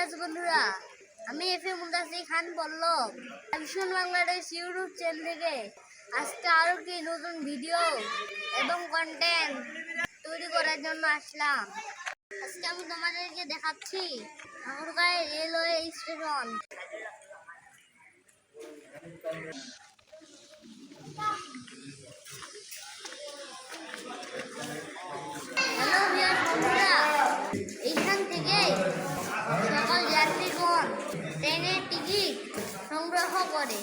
Viewers বন্ধুরা। আমি F এ মুদাসি খান পল্লব ভীষণ বাংলাদেশ ইউটিউব চ্যানেল থেকে আজকে আরও কি নতুন ভিডিও এবং কন্টেন্ট তৈরি করার জন্য আসলাম। আজকে আমি তোমাদেরকে দেখাচ্ছি ঠাকুরগাঁয়ের রেলওয়ে স্টেশন 사거리.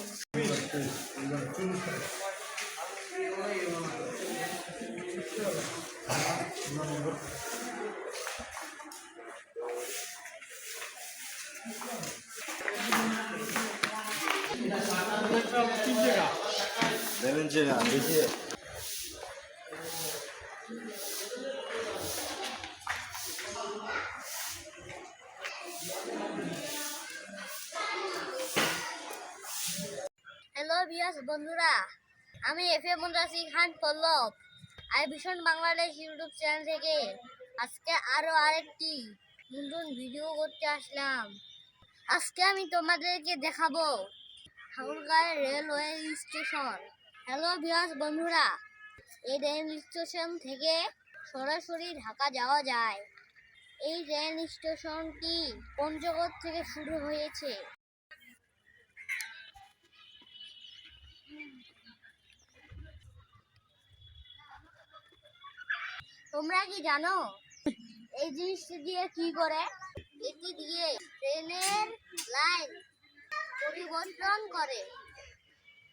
레몬젤 안 되지? হ্যালো ভিউয়ার্স বন্ধুরা। আমি F A মুন্দাসি Khan Pallava. I ভীষণ বাংলাদেশ ইউটিউব চ্যানেল থেকে আজকে আরও আরেকটি নতুন ভিডিও করতে আসলাম। আজকে আমি তোমাদেরকে দেখাবো ঠাকুরগাঁয়ের রেলওয়ে স্টেশন। হ্যালো বিয়াস বন্ধুরা। এই রেল স্টেশন থেকে সরাসরি ঢাকা যাওয়া যায়। এই রেল স্টেশনটি পঞ্চগড় থেকে শুরু হয়েছে। তোমরা কি জানো? এই জিনিসটি দিয়ে কি করে? এটি দিয়ে ট্রেনের লাইন পরিবর্তন করে।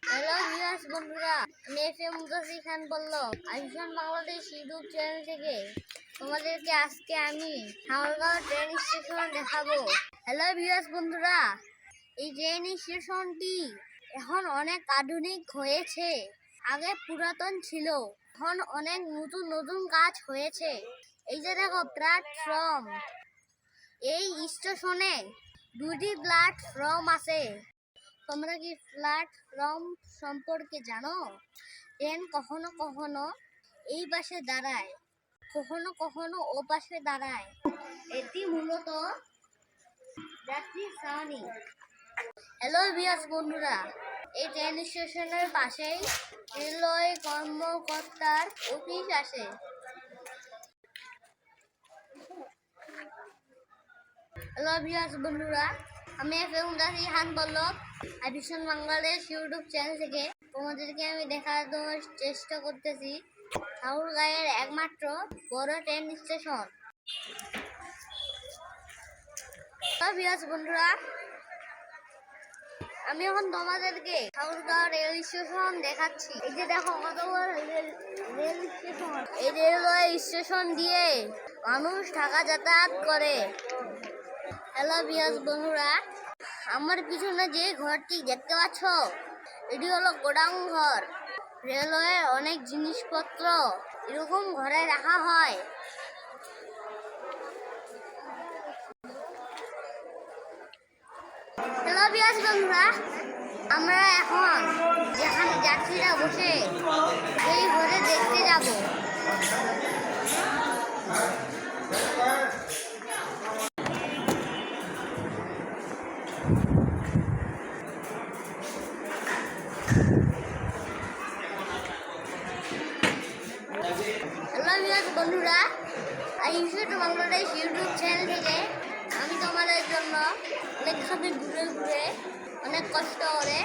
হ্যালো ভিউয়ার্স, বন্ধুরা, আমি এফ এম মুদাসি খান বলল আইসন বাংলাদেশ ইউটিউব চ্যানেল থেকে তোমাদেরকে আজকে আমি হাওড়গাঁও ট্রেন স্টেশন দেখাবো। হ্যালো ভিউয়ার্স, বন্ধুরা, এই ট্রেন স্টেশনটি এখন অনেক আধুনিক হয়েছে। আগে পুরাতন ছিল। এখন অনেক নতুন নতুন কাজ হয়েছে। এই যে দেখো প্ল্যাটফর্ম এই স্টেশনে দুটি প্ল্যাটফর্ম আছে। তোমরা কি প্ল্যাটফর্ম সম্পর্কে জানো? ট্রেন কখনো কখনো এই পাশে দাঁড়ায়। কখনো কখনো ও পাশে দাঁড়ায়। এটি মূলত যাত্রী শ্রেণি হ্যালো বিয়াস বন্ধুরা। এই ট্রেন স্টেশনের পাশেই রেলওয়ে কর্মকর্তার অফিস আছে বন্ধুরা, আমি এফ এম দাসি হান বল্লভ ভীষণ বাংলাদেশ ইউটিউব চ্যানেল থেকে। তোমাদেরকে আমি দেখানোর চেষ্টা করতেছি ঠাকুরগাঁয়ের একমাত্র বড় ট্রেন স্টেশন বন্ধুরা আমি এখন তোমাদেরকে ঠাকুরগাঁও রেল স্টেশন দেখাচ্ছি। এই যে দেখো, কত বড় রেল স্টেশন এই রেলওয়ে স্টেশন দিয়ে মানুষ ঢাকা যাতায়াত করে। হ্যালো বিয়াস বন্ধুরা, আমার পিছনে যে ঘরটি দেখতে পাচ্ছ, এটি হলো গোডাউন ঘর। রেলওয়ে অনেক জিনিসপত্র এরকম ঘরে রাখা হয়। হ্যালো বিয়াস বন্ধুরা। আমরা এখন যেখানে যাত্রীরা বসে, এই ঘরে দেখতে যাব। হ্যালো বিয়াস বন্ধুরা। ইউটিউব বাংলাদেশ ইউটিউব অনেকভাবে ঘুরে ঘুরে, অনেক কষ্ট করে।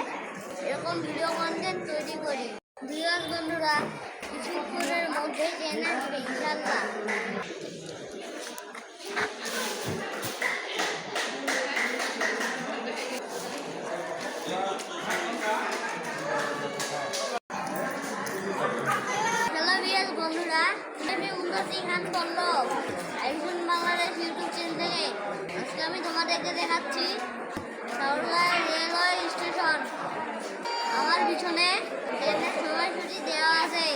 এরকম ভিডিও কন্টেন্ট তৈরি করি। বিয়াস বন্ধুরা, কিছুক্ষণের মধ্যে জেনে ইনশাল্লাহ হ্যালো আমি উন্নতি খান করল। একজন বাংলাদেশ ইউটিউব চ্যানেল। আজকে আমি তোমাদেরকে দেখাচ্ছি হাওড়ার রেলওয়ে স্টেশন। আমার পিছনে ট্রেনের সময়সূচি দেওয়া আছে।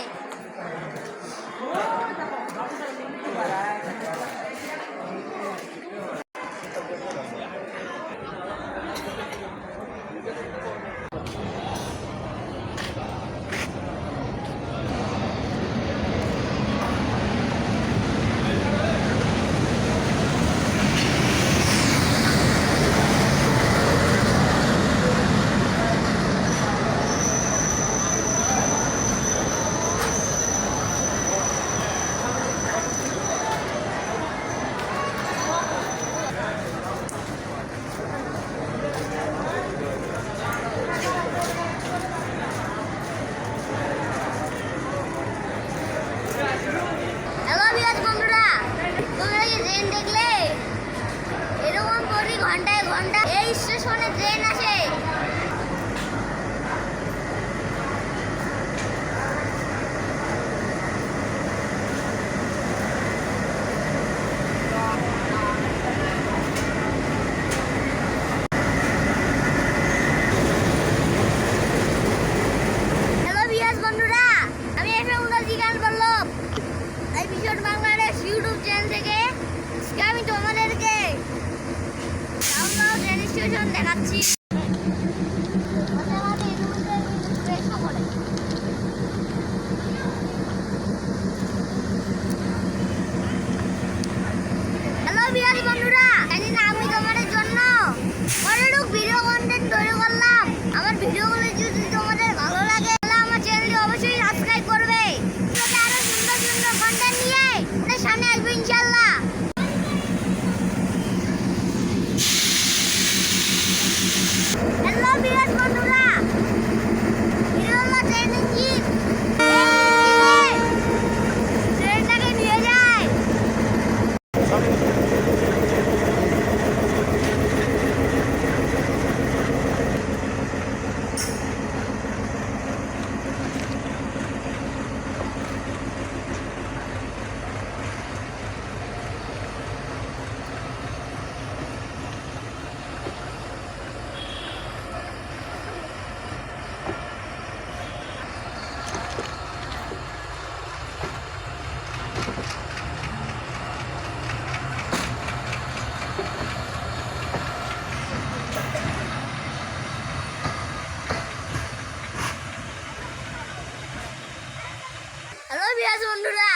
বিরাজ বন্ধুরা,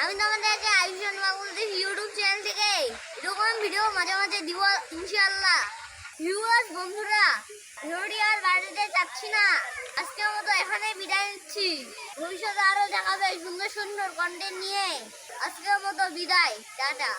আমি তোমাদেরকে আয়ুষণ বাবুদের ইউটিউব চ্যানেল থেকে এরকম ভিডিও মাঝে মাঝে দিব, ইনশাআল্লাহ। ভিউয়ার্স বন্ধুরা, ভিডিওটি আর বাড়িতে যাচ্ছি না। আজকের মতো এখানে বিদায় নিচ্ছি। ভবিষ্যতে আরও দেখাবে সুন্দর সুন্দর কন্টেন্ট নিয়ে। আজকের মতো বিদায়, টাটা।